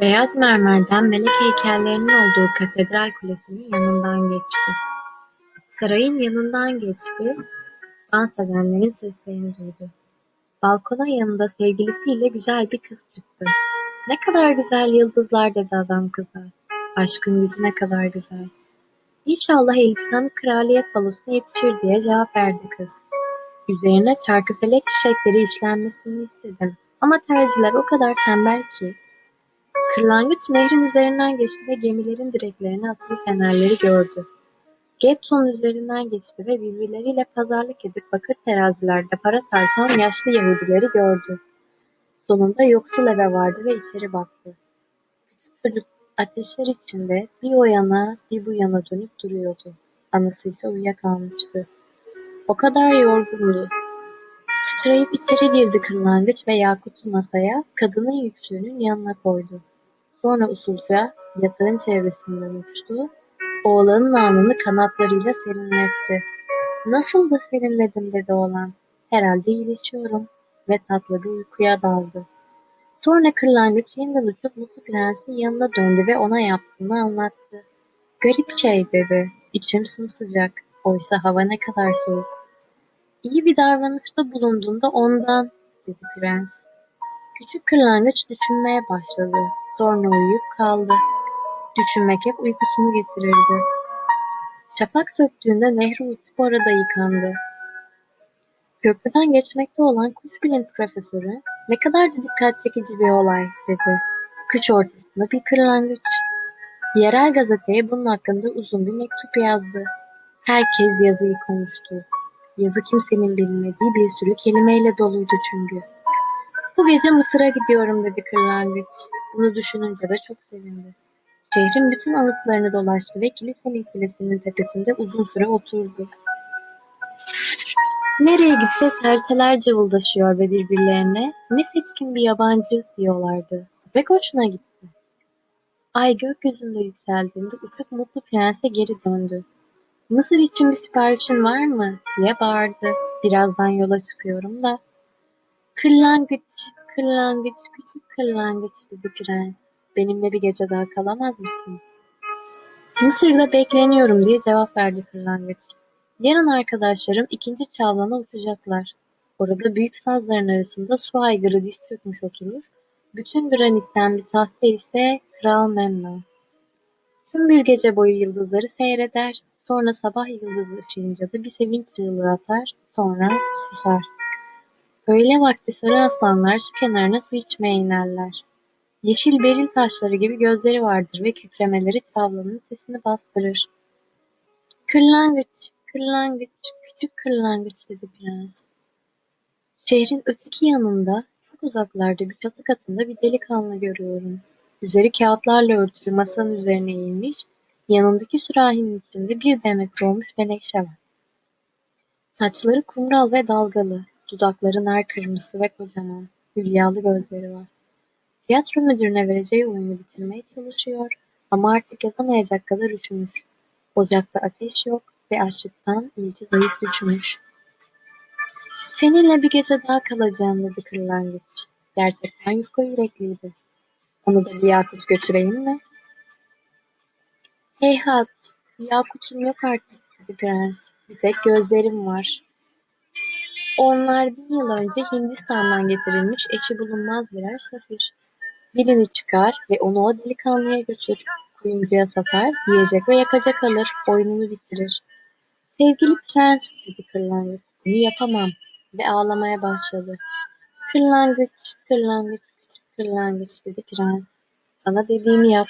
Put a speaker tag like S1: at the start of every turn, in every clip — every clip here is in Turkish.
S1: Beyaz mermerden melek heykellerinin olduğu katedral kulesinin yanından geçti. Sarayın yanından geçti, dans edenlerin seslerini duydu. Balkona yanında sevgilisiyle güzel bir kız çıktı. Ne kadar güzel yıldızlar dedi adam kıza. Aşkın yüzü ne kadar güzel. İnşallah elbisem kraliyet balosuna yetişir diye cevap verdi kız. Üzerine çarkıfelek çiçekleri işlenmesini istedim. Ama terziler o kadar tembel ki. Kırlangıç nehrin üzerinden geçti ve gemilerin direklerine asılı fenerleri gördü. Getto'nun üzerinden geçti ve birbirleriyle pazarlık edip bakır terazilerde para tartan yaşlı Yahudileri gördü. Sonunda yoksul eve vardı ve içeri baktı. Çocuk ateşler içinde bir o yana bir bu yana dönüp duruyordu. Anası ise uyuyakalmıştı. O kadar yorgundu. Sıçrayıp içeri girdi kırlangıç ve Yakut'u masaya, kadının yüksüğünün yanına koydu. Sonra usulca yatağın çevresinden uçtu, oğlanın alnını kanatlarıyla serinletti. Nasıl da serinledim dedi oğlan. Herhalde iyileşiyorum ve tatlı bir uykuya daldı. Sonra kırlangıç yeniden uçup Mutlu Prens'in yanına döndü ve ona yaptığını anlattı. Garip şey dedi. İçim sımsıcak. Oysa hava ne kadar soğuk. İyi bir davranışta bulunduğunda ondan, dedi prens. Küçük kırlangıç düşünmeye başladı. Sonra uyuyup kaldı. Düşünmek hep uykusunu getirirdi. Şafak söktüğünde nehre uçup orada yıkandı. Köprüden geçmekte olan kuş bilim profesörü ne kadar da dikkat çekici bir olay dedi. Kış ortasında bir kırlangıç. Yerel gazeteye bunun hakkında uzun bir mektup yazdı. Herkes yazıyı konuştu. Yazı kimsenin bilmediği bir sürü kelimeyle doluydu çünkü. Bu gece Mısır'a gidiyorum dedi kırlangıç. Bunu düşününce de çok sevindi. Şehrin bütün anıtlarını dolaştı ve kilisenin kulesinin tepesinde uzun süre oturdu. Nereye gitse serçeler cıvıldaşıyor ve birbirlerine ne seçkin bir yabancı diyorlardı. Pek hoşuna gitti. Ay gökyüzünde yükseldiğinde uçuk mutlu prense geri döndü. Mısır için bir siparişin var mı? diye bağırdı. Birazdan yola çıkıyorum da. Kırlangıç, kırlangıç, küçük kırlangıç dedi prens. Benimle bir gece daha kalamaz mısın? Mısır'da bekleniyorum diye cevap verdi kırlangıç. Yarın arkadaşlarım ikinci çavlana uçacaklar. Orada büyük sazların arasında su aygırı diz çökmüş oturur. Bütün granitten bir tahta ise Kral Memnon. Tüm bir gece boyu yıldızları seyreder, sonra sabah yıldızı ışığınca da bir sevinç çığlığı atar, sonra susar. Öğle vakti sarı aslanlar su kenarına su içmeye inerler. Yeşil beril taşları gibi gözleri vardır ve kükremeleri tavlanın sesini bastırır. Kırlangıç, kırlangıç, küçük kırlangıç dedi prens. Şehrin öteki yanında, çok uzaklarda bir çatı katında bir delikanlı görüyorum. Üzeri kağıtlarla örtülü masanın üzerine eğilmiş, yanındaki sürahinin içinde bir demet solmuş menekşe var. Saçları kumral ve dalgalı, dudakları nar kırmızı ve kocaman, hülyalı gözleri var. Tiyatro müdürüne vereceği oyunu bitirmeye çalışıyor ama artık yazamayacak kadar üşümüş. Ocakta ateş yok ve açlıktan iyice zayıf düşmüş. Seninle bir gece daha kalacağım dedi kırlangıç. Gerçekten yufka yürekliydi. Onu da bir yakut götüreyim mi? Heyhat, yakutum yok artık dedi prens. Bir tek gözlerim var. Onlar bin yıl önce Hindistan'dan getirilmiş eşi bulunmaz birer safir. Birini çıkar ve onu o delikanlıya götür. Kuyumcuya satar, yiyecek ve yakacak alır, oyununu bitirir. Sevgili prens dedi kırlangıç, bunu yapamam ve ağlamaya başladı. Kırlangıç, kırlangıç, kırlangıç dedi prens. Sana dediğimi yap.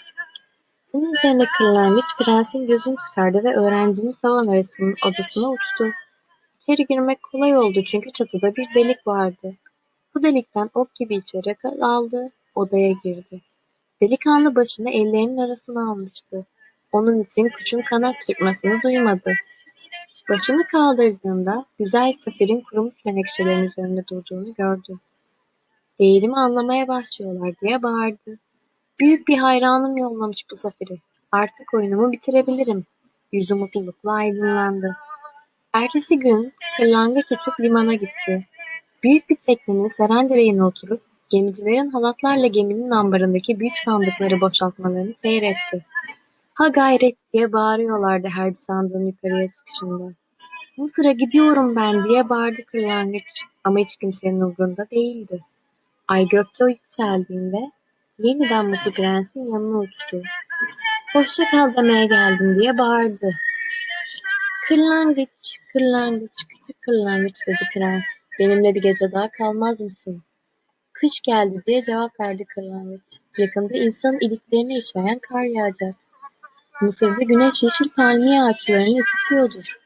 S1: Bunun üzerine kırlangıç prensin gözünü çıkardı ve öğrencinin tavan arasının odasına uçtu. İçeri girmek kolay oldu çünkü çatıda bir delik vardı. Bu delikten ok gibi içeri aldı, odaya girdi. Delikanlı başını ellerinin arasına almıştı. Onun için kuşun kanat çırpmasını duymadı. Başını kaldırdığında güzel safirin kurumuş menekşelerin üzerinde durduğunu gördü. Değerimi anlamaya başlıyorlar diye bağırdı. Büyük bir hayranım yollamış bu zaferi. Artık oyunumu bitirebilirim. Yüzü mutlulukla aydınlandı. Ertesi gün kırlangıç uçup limana gitti. Büyük bir teknenin serendireğine oturup gemicilerin halatlarla geminin ambarındaki büyük sandıkları boşaltmalarını seyretti. Ha gayret diye bağırıyorlardı her bir sandığın yukarıya çıkışında. Mısır'a gidiyorum ben diye bağırdı kırlangıç ama hiç kimsenin umurunda değildi. Ay gökte yükseldiğinde yeniden Mutlu Prens'in yanına uçtu. Hoşça kal demeye geldim diye bağırdı. Kırlangıç, kırlangıç, küçük kırlangıç dedi prens. Benimle bir gece daha kalmaz mısın? Kış geldi diye cevap verdi kırlangıç. Yakında insanın iliklerini işleyen kar yağacak. Mısır'da güneş yeşil palmiye ağaçlarını ısıtıyordur.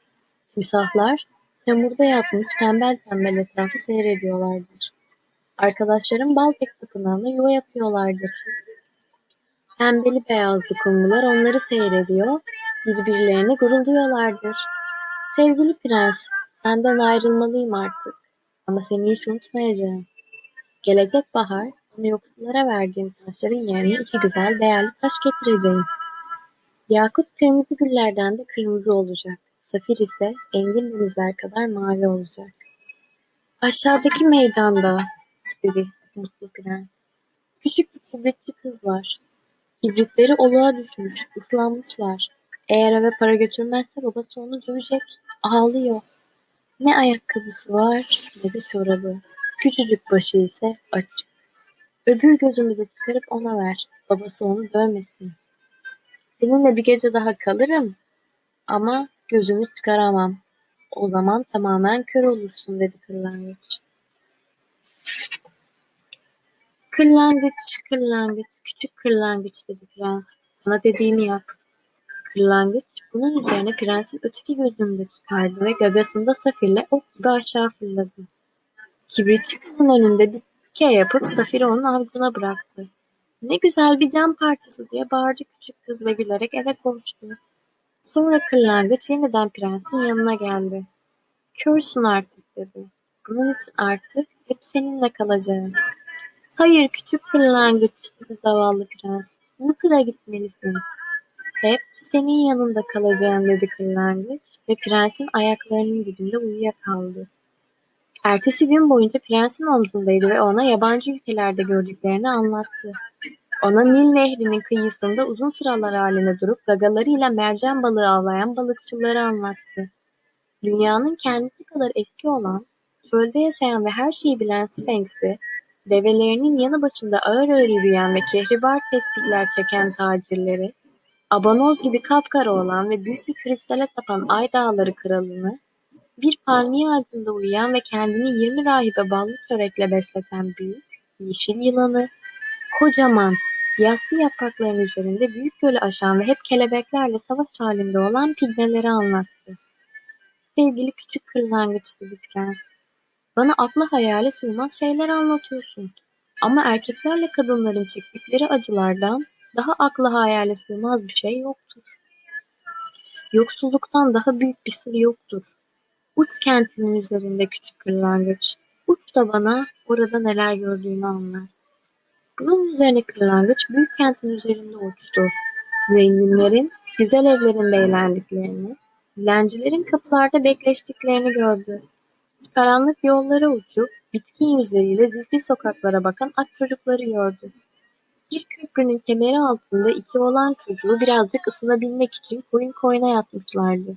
S1: Timsahlar çamurda yatmış tembel tembel etrafı seyrediyorlardır. Arkadaşlarım bal pek tapınağına yuva yapıyorlardır. Pembeli beyazlı kumrular onları seyrediyor, birbirlerine gurulduyorlardır. Sevgili prens, senden ayrılmalıyım artık. Ama seni hiç unutmayacağım. Gelecek bahar sana yoksullara verdiğim taşların yerine iki güzel değerli taş getireceğim. Yakut kırmızı güllerden de kırmızı olacak. Safir ise engin denizler kadar mavi olacak. Aşağıdaki meydanda, dedi mutlu prens. Küçük bir kibritçi kız var. Kibritleri oluğa düşmüş, ıslanmışlar. Eğer eve para götürmezse babası onu dövecek. Ağlıyor. Ne ayakkabısı var ne de çorabı. Küçücük başı ise açık. Öbür gözünü de çıkarıp ona ver. Babası onu dövmesin. Seninle bir gece daha kalırım ama gözünü çıkaramam. O zaman tamamen kör olursun dedi kırlangıç. Kırlangıç, kırlangıç, küçük kırlangıç dedi prens. Sana dediğimi yap. Kırlangıç bunun üzerine prensin öteki gözünü de çıkardı ve gagasında safirle ok gibi aşağı fırladı. Kibritçi kızın önünde bir pike yapıp safiri onun avucuna bıraktı. Ne güzel bir cam parçası diye bağırdı küçük kız ve gülerek eve koştu. Sonra kırlangıç yeniden prensin yanına geldi. Körsün artık dedi. Bunun için artık hep seninle kalacağım. Hayır küçük kırlangıç dedi zavallı prens. Mısır'a gitmelisin. Hep senin yanında kalacağım dedi kırlangıç ve prensin ayaklarının dibinde uyuyakaldı. Ertesi gün boyunca prensin omzundaydı ve ona yabancı ülkelerde gördüklerini anlattı. Ona Nil Nehri'nin kıyısında uzun sıralar halinde durup gagalarıyla mercan balığı avlayan balıkçıları anlattı. Dünyanın kendisi kadar eski olan, çölde yaşayan ve her şeyi bilen Sphinx'i, develerinin yanı başında ağır ağır yürüyen ve kehribar tespihler çeken tacirleri, abanoz gibi kapkara olan ve büyük bir kristale tapan ay dağları kralını, bir palmiye ağacında uyuyan ve kendini yirmi rahibe ballı çörekle besleten büyük, yeşil yılanı, kocaman, yassı yaprakların üzerinde büyük gölü aşan ve hep kelebeklerle savaş halinde olan pigmeleri anlattı. Sevgili küçük kırlangıç dedi prens. Bana akla hayale sığmaz şeyler anlatıyorsun. Ama erkeklerle kadınların çektikleri acılardan daha akla hayale sığmaz bir şey yoktur. Yoksulluktan daha büyük bir sır yoktur. Uç kentimin üzerinde küçük kırlangıç. Uç da bana orada neler gördüğünü anlat. Bunun üzerine kırlangıç büyük kentin üzerinde uçtu. Zenginlerin güzel evlerinde eğlendiklerini, dilencilerin kapılarda bekleştiklerini gördü. Karanlık yollara uçup bitkin yüzleriyle zifiri sokaklara bakan aç çocukları gördü. Bir köprünün kemeri altında iki olan çocuğu birazcık ısınabilmek için koyun koyuna yatmışlardı.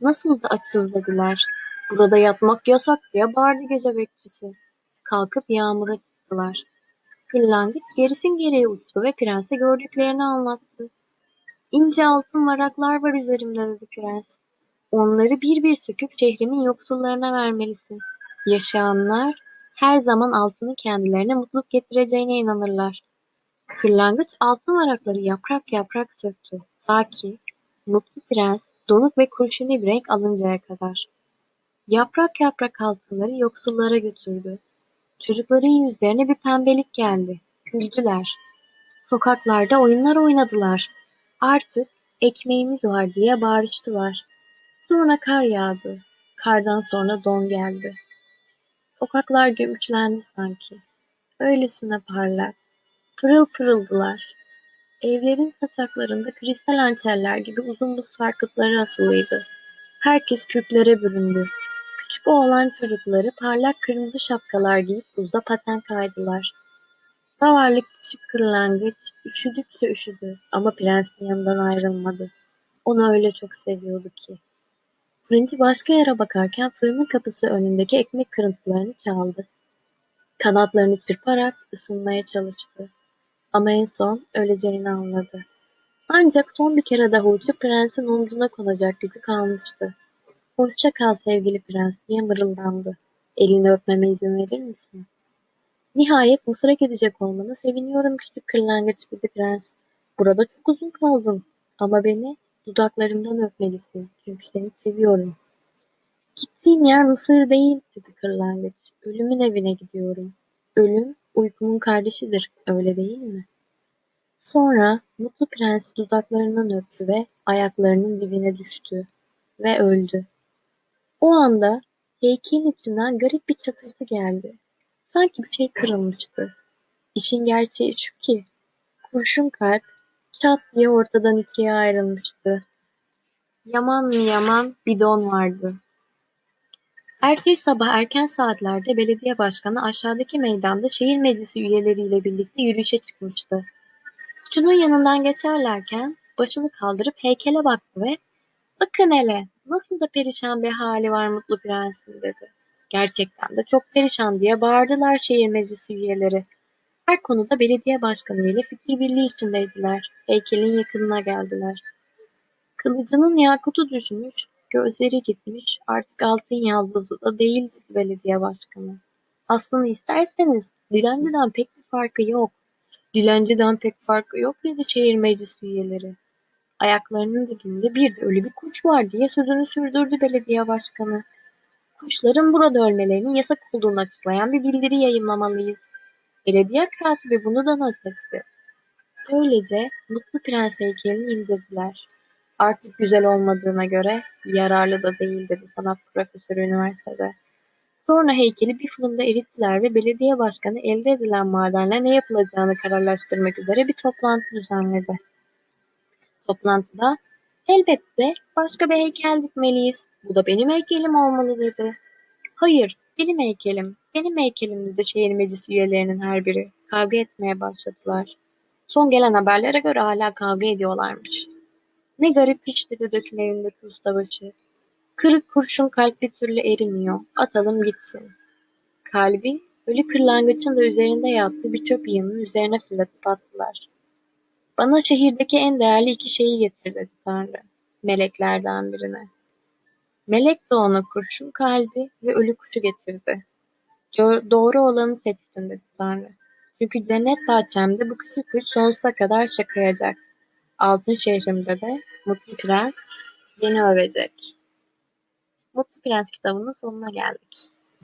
S1: Nasıl da açız dediler. Burada yatmak yasak diye bağırdı gece bekçisi. Kalkıp yağmura çıktılar. Kırlangıç gerisin geriye uçtu ve prense gördüklerini anlattı. İnce altın varaklar var üzerimde dedi prens. Onları bir bir söküp şehrimin yoksullarına vermelisin. Yaşayanlar her zaman altının kendilerine mutluluk getireceğine inanırlar. Kırlangıç altın varakları yaprak yaprak söktü. Ta mutlu prens donuk ve kurşuni bir renk alıncaya kadar. Yaprak yaprak altınları yoksullara götürdü. Çocukların yüzlerine bir pembelik geldi. Güldüler. Sokaklarda oyunlar oynadılar. Artık ekmeğimiz var diye bağırıştılar. Sonra kar yağdı. Kardan sonra don geldi. Sokaklar gömüçlendi sanki. Öylesine parlak. Pırıl pırıldılar. Evlerin saçaklarında kristal hançerler gibi uzun buz sarkıtları asılıydı. Herkes kürklere büründü. Küçük oğlan çocukları parlak kırmızı şapkalar giyip buzda paten kaydılar. Zavallı küçük kırlangıç üşüdükçe üşüdü ama prensin yanından ayrılmadı. Onu öyle çok seviyordu ki. Fırıncı başka yere bakarken fırının kapısı önündeki ekmek kırıntılarını çaldı. Kanatlarını çırparak ısınmaya çalıştı. Ama en son öleceğini anladı. Ancak son bir kere daha uçup prensin omzuna konacak gücü kalmıştı. Hoşça kal sevgili prens diye mırıldandı. Elini öpmeme izin verir misin? Nihayet Mısır'a gidecek olmana seviniyorum küçük kırlangıç dedi prens. Burada çok uzun kaldın ama beni dudaklarımdan öpmelisin çünkü seni seviyorum. Gittiğim yer Mısır değil dedi kırlangıç. Ölümün evine gidiyorum. Ölüm uykumun kardeşidir öyle değil mi? Sonra mutlu prens dudaklarından öptü ve ayaklarının dibine düştü ve öldü. O anda heykelin içinden garip bir çatırtı geldi. Sanki bir şey kırılmıştı. İşin gerçeği şu ki, kurşun kalp çat diye ortadan ikiye ayrılmıştı. Yaman mı yaman bidon vardı. Ertesi sabah erken saatlerde belediye başkanı aşağıdaki meydanda şehir meclisi üyeleriyle birlikte yürüyüşe çıkmıştı. Sütunun yanından geçerlerken başını kaldırıp heykele baktı ve ''Bakın hele, nasıl da perişan bir hali var Mutlu Prens'in'' dedi. Gerçekten de çok perişan diye bağırdılar şehir meclisi üyeleri. Her konuda belediye başkanı ile fikir birliği içindeydiler. Heykelin yakınına geldiler. Kılıcının yakutu düşmüş, gözleri gitmiş, artık altın yaldızı da değil belediye başkanı. Aslını isterseniz dilenciden pek bir farkı yok. Dilenciden pek farkı yok dedi şehir meclisi üyeleri. Ayaklarının dibinde bir de ölü bir kuş var diye sözünü sürdürdü belediye başkanı. Kuşların burada ölmelerinin yasak olduğunu açıklayan bir bildiri yayımlamalıyız. Belediye katibi bunu da not etti. Böylece Mutlu Prens heykelini indirdiler. Artık güzel olmadığına göre yararlı da değil dedi sanat profesörü üniversitede. Sonra heykeli bir fırında erittiler ve belediye başkanı elde edilen madenle ne yapılacağını kararlaştırmak üzere bir toplantı düzenledi. Toplantıda elbette başka bir heykel dikmeliyiz. Bu da benim heykelim olmalı dedi. Hayır, benim heykelim, benim heykelim dedi şehir meclisi üyelerinin her biri. Kavga etmeye başladılar. Son gelen haberlere göre hala kavga ediyorlarmış. Ne garip hiç dedi döküm evindeki ustabaşı. Kırık kurşun kalp bir türlü erimiyor. Atalım gitsin. Kalbi ölü kırlangıçın da üzerinde yattığı bir çöp yığının üzerine fırlatıp attılar. Bana şehirdeki en değerli iki şeyi getir dedi Tanrı. Meleklerden birine. Melek de ona kurşun kalbi ve ölü kuşu getirdi. Doğru olanı seçtin dedi Tanrı. Çünkü cennet bahçemde bu küçük kuş sonsuza kadar şakayacak. Altın şehrimde de Mutlu Prens yeni övecek. Mutlu Prens kitabının sonuna geldik.